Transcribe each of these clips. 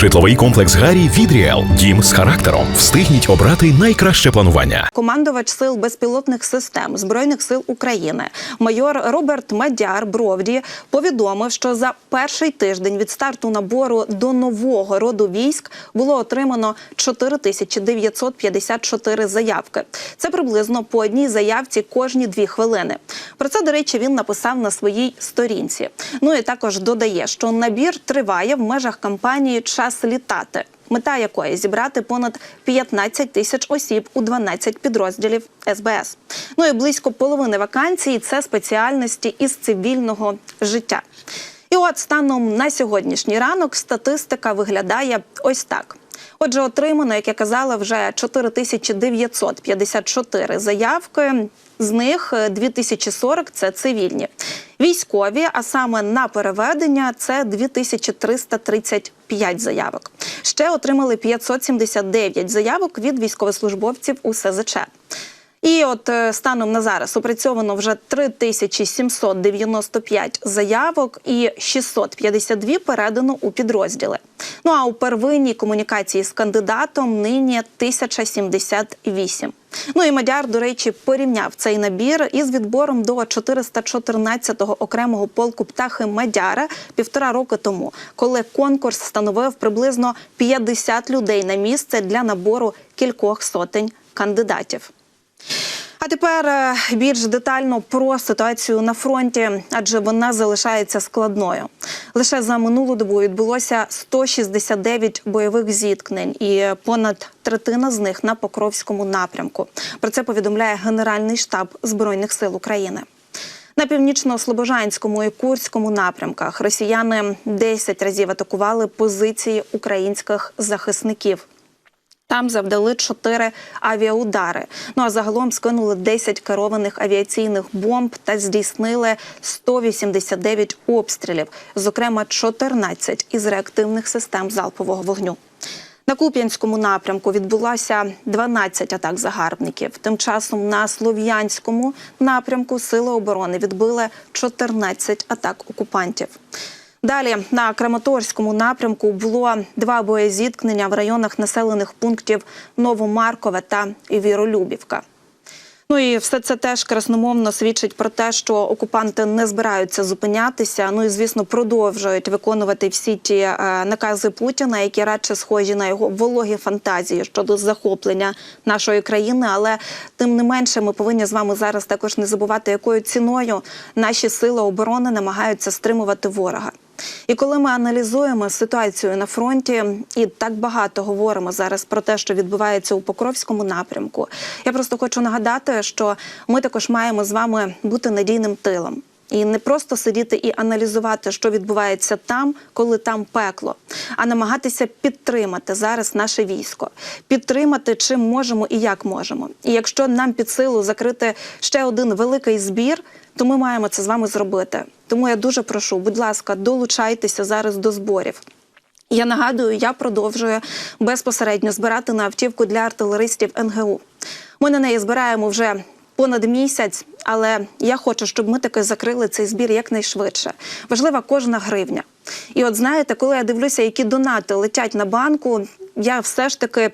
Житловий комплекс Гарі від Ріел. Дім з характером. Встигніть обрати найкраще планування. Командувач сил безпілотних систем збройних сил України майор Роберт Мадяр Бровді повідомив, що за перший тиждень від старту набору до нового роду військ було отримано 4954 заявки. Це приблизно по одній заявці кожні дві хвилини. Про це, до речі, він написав на своїй сторінці. Ну і також додає, що набір триває в межах кампанії Час літати. Мета якої зібрати понад 15 тисяч осіб у 12 підрозділів СБС. Ну і близько половини вакансій це спеціальності із цивільного життя. І от станом на сьогоднішній ранок статистика виглядає ось так. Отже, отримано, як я казала, вже 4954 заявки. З них е, 2040 – це цивільні. Військові, а саме на переведення, це 2335 заявок. Ще отримали 579 заявок від військовослужбовців у СЗЧ. І от е, станом на зараз опрацьовано вже 3795 заявок і 652 передано у підрозділи. Ну а у первинній комунікації з кандидатом нині 1078. Ну і Мадяр, до речі, порівняв цей набір із відбором до 414-го окремого полку птахи Мадяра півтора роки тому, коли конкурс становив приблизно 50 людей на місце для набору кількох сотень кандидатів. Тепер е, більш детально про ситуацію на фронті, адже вона залишається складною. Лише за минулу добу відбулося 169 бойових зіткнень, і понад третина з них на Покровському напрямку. Про це повідомляє Генеральний штаб збройних сил України. На північно-слобожанському і курському напрямках росіяни 10 разів атакували позиції українських захисників. Там завдали чотири авіаудари. Ну а загалом скинули 10 керованих авіаційних бомб та здійснили 189 обстрілів, зокрема 14 із реактивних систем залпового вогню. На Куп'янському напрямку відбулося 12 атак загарбників. Тим часом на Слов'янському напрямку Сили оборони відбили 14 атак окупантів. Далі на Краматорському напрямку було два боєзіткнення в районах населених пунктів Новомаркове та Віролюбівка. Ну і все це теж красномовно свідчить про те, що окупанти не збираються зупинятися. Ну і звісно продовжують виконувати всі ті е, накази Путіна, які радше схожі на його вологі фантазії щодо захоплення нашої країни. Але тим не менше, ми повинні з вами зараз також не забувати, якою ціною наші сили оборони намагаються стримувати ворога. І коли ми аналізуємо ситуацію на фронті, і так багато говоримо зараз про те, що відбувається у Покровському напрямку, я просто хочу нагадати, що ми також маємо з вами бути надійним тилом. І не просто сидіти і аналізувати, що відбувається там, коли там пекло, а намагатися підтримати зараз наше військо, підтримати чим можемо і як можемо. І якщо нам під силу закрити ще один великий збір, то ми маємо це з вами зробити. Тому я дуже прошу, будь ласка, долучайтеся зараз до зборів. Я нагадую, я продовжую безпосередньо збирати на автівку для артилеристів НГУ. Ми на неї збираємо вже понад місяць, але я хочу, щоб ми таки закрили цей збір якнайшвидше. Важлива кожна гривня. І от знаєте, коли я дивлюся, які донати летять на банку, я все ж таки.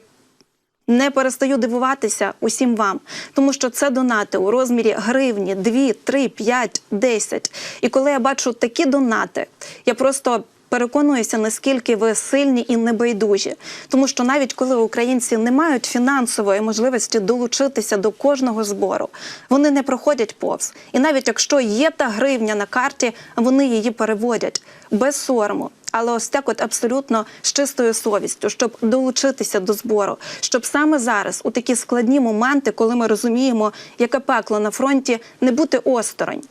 Не перестаю дивуватися усім вам, тому що це донати у розмірі гривні 2, 3, 5, 10. І коли я бачу такі донати, я просто переконуюся, наскільки ви сильні і небайдужі. Тому що навіть коли українці не мають фінансової можливості долучитися до кожного збору, вони не проходять повз. І навіть якщо є та гривня на карті, вони її переводять без сорому. Але ось так, от абсолютно з чистою совістю, щоб долучитися до збору, щоб саме зараз, у такі складні моменти, коли ми розуміємо, яке пекло на фронті, не бути осторонь,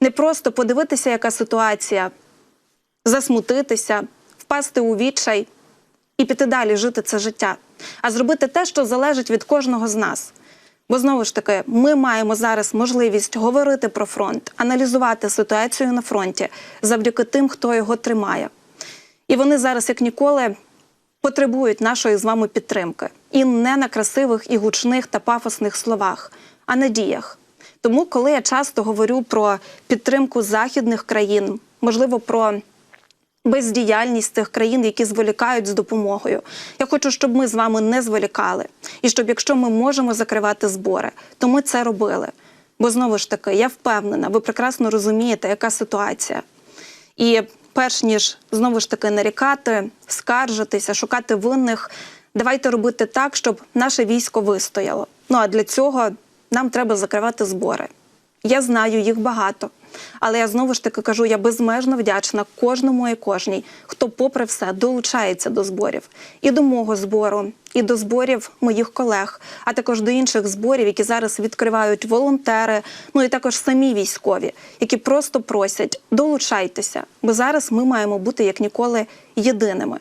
не просто подивитися, яка ситуація, засмутитися, впасти у відчай і піти далі жити це життя, а зробити те, що залежить від кожного з нас. Бо знову ж таки, ми маємо зараз можливість говорити про фронт, аналізувати ситуацію на фронті завдяки тим, хто його тримає. І вони зараз, як ніколи, потребують нашої з вами підтримки. І не на красивих і гучних та пафосних словах, а на діях. Тому, коли я часто говорю про підтримку західних країн, можливо, про бездіяльність тих країн, які зволікають з допомогою. Я хочу, щоб ми з вами не зволікали, і щоб якщо ми можемо закривати збори, то ми це робили. Бо знову ж таки, я впевнена, ви прекрасно розумієте, яка ситуація. І перш ніж знову ж таки нарікати, скаржитися, шукати винних, давайте робити так, щоб наше військо вистояло. Ну а для цього нам треба закривати збори. Я знаю їх багато, але я знову ж таки кажу, я безмежно вдячна кожному і кожній, хто, попри все, долучається до зборів і до мого збору, і до зборів моїх колег, а також до інших зборів, які зараз відкривають волонтери, ну і також самі військові, які просто просять долучайтеся, бо зараз ми маємо бути як ніколи єдиними.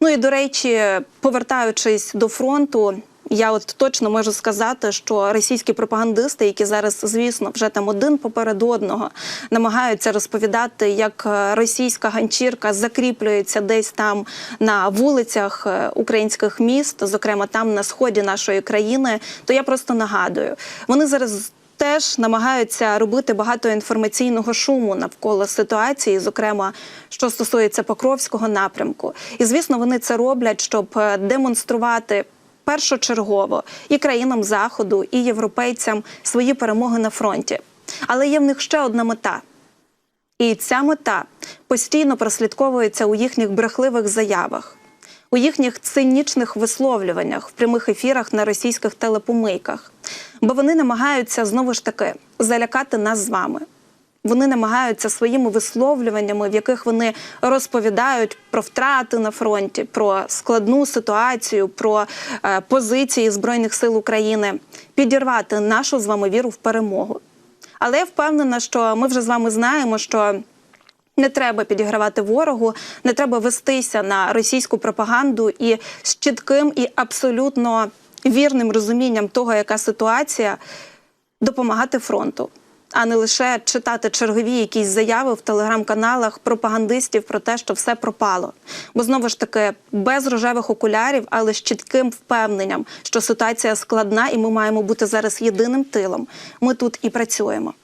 Ну і до речі, повертаючись до фронту, я от точно можу сказати, що російські пропагандисти, які зараз, звісно, вже там один поперед одного намагаються розповідати, як е, російська ганчірка закріплюється десь там на вулицях е, українських міст, зокрема там на сході нашої країни, то я просто нагадую, вони зараз теж намагаються робити багато інформаційного шуму навколо ситуації, зокрема, що стосується Покровського напрямку. І звісно, вони це роблять, щоб е, демонструвати. Першочергово і країнам заходу, і європейцям свої перемоги на фронті. Але є в них ще одна мета. І ця мета постійно прослідковується у їхніх брехливих заявах, у їхніх цинічних висловлюваннях в прямих ефірах на російських телепомийках. Бо вони намагаються знову ж таки залякати нас з вами. Вони намагаються своїми висловлюваннями, в яких вони розповідають про втрати на фронті, про складну ситуацію, про е, позиції Збройних сил України, підірвати нашу з вами віру в перемогу. Але я впевнена, що ми вже з вами знаємо, що не треба підігравати ворогу, не треба вестися на російську пропаганду і з чітким і абсолютно вірним розумінням того, яка ситуація, допомагати фронту, а не лише читати чергові якісь заяви в телеграм-каналах пропагандистів про те, що все пропало. Бо знову ж таки без рожевих окулярів, але з чітким впевненням, що ситуація складна, і ми маємо бути зараз єдиним тилом. Ми тут і працюємо.